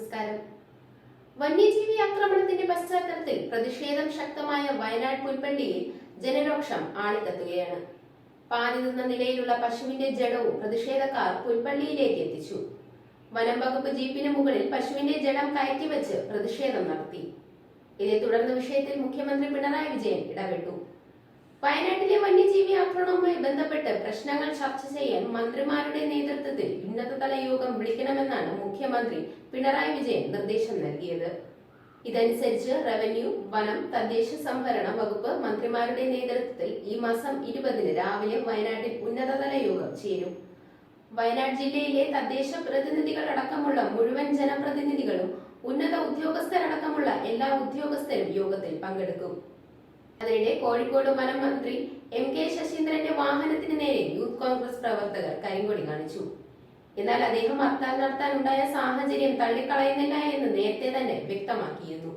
നമസ്കാരം വന്യജീവി ആക്രമണത്തിന്റെ പശ്ചാത്തലത്തിൽ പ്രതിഷേധം ശക്തമായ വയനാട് പുൽപ്പള്ളിയിൽ ജനരോക്ഷം ആളിക്കത്തുകയാണ്. പാതി നിന്ന നിലയിലുള്ള പശുവിന്റെ ജഡവും പ്രതിഷേധക്കാർ പുൽപ്പള്ളിയിലേക്ക് എത്തിച്ചു. വനം വകുപ്പ് ജീപ്പിന് മുകളിൽ പശുവിന്റെ ജഡം കയറ്റിവെച്ച് പ്രതിഷേധം നടത്തി. ഇതേ തുടർന്ന് വിഷയത്തിൽ മുഖ്യമന്ത്രി പിണറായി വിജയൻ ഇടപെട്ടു. വയനാട്ടിലെ വന്യജീവി പ്രശ്നങ്ങൾ ചർച്ച ചെയ്യാൻ മന്ത്രിമാരുടെ നേതൃത്വത്തിൽ ഉന്നതതല യോഗം വിളിക്കണമെന്നാണ് മുഖ്യമന്ത്രി പിണറായി വിജയൻ നിർദ്ദേശം നൽകിയത്. ഇതനുസരിച്ച് റവന്യൂ വനം തദ്ദേശ സംഭരണ വകുപ്പ് മന്ത്രിമാരുടെ നേതൃത്വത്തിൽ ഈ മാസം ഇരുപതിന് രാവിലെ വയനാട്ടിൽ ഉന്നതതല യോഗം ചേരും. വയനാട് ജില്ലയിലെ തദ്ദേശ പ്രതിനിധികളടക്കമുള്ള മുഴുവൻ ജനപ്രതിനിധികളും ഉന്നത ഉദ്യോഗസ്ഥരടക്കമുള്ള എല്ലാ ഉദ്യോഗസ്ഥരും യോഗത്തിൽ പങ്കെടുക്കും. അതിനിടെ കോഴിക്കോട് വനം മന്ത്രി എം കെ ശശീന്ദ്രന്റെ വാഹനത്തിന് നേരെ യൂത്ത് കോൺഗ്രസ് പ്രവർത്തകർ കരിങ്കൊടി കാണിച്ചു. എന്നാൽ അദ്ദേഹം ഹർത്താൽ നടത്താനുണ്ടായ സാഹചര്യം തള്ളിക്കളയുന്നില്ല എന്ന് നേരത്തെ തന്നെ വ്യക്തമാക്കിയിരുന്നു.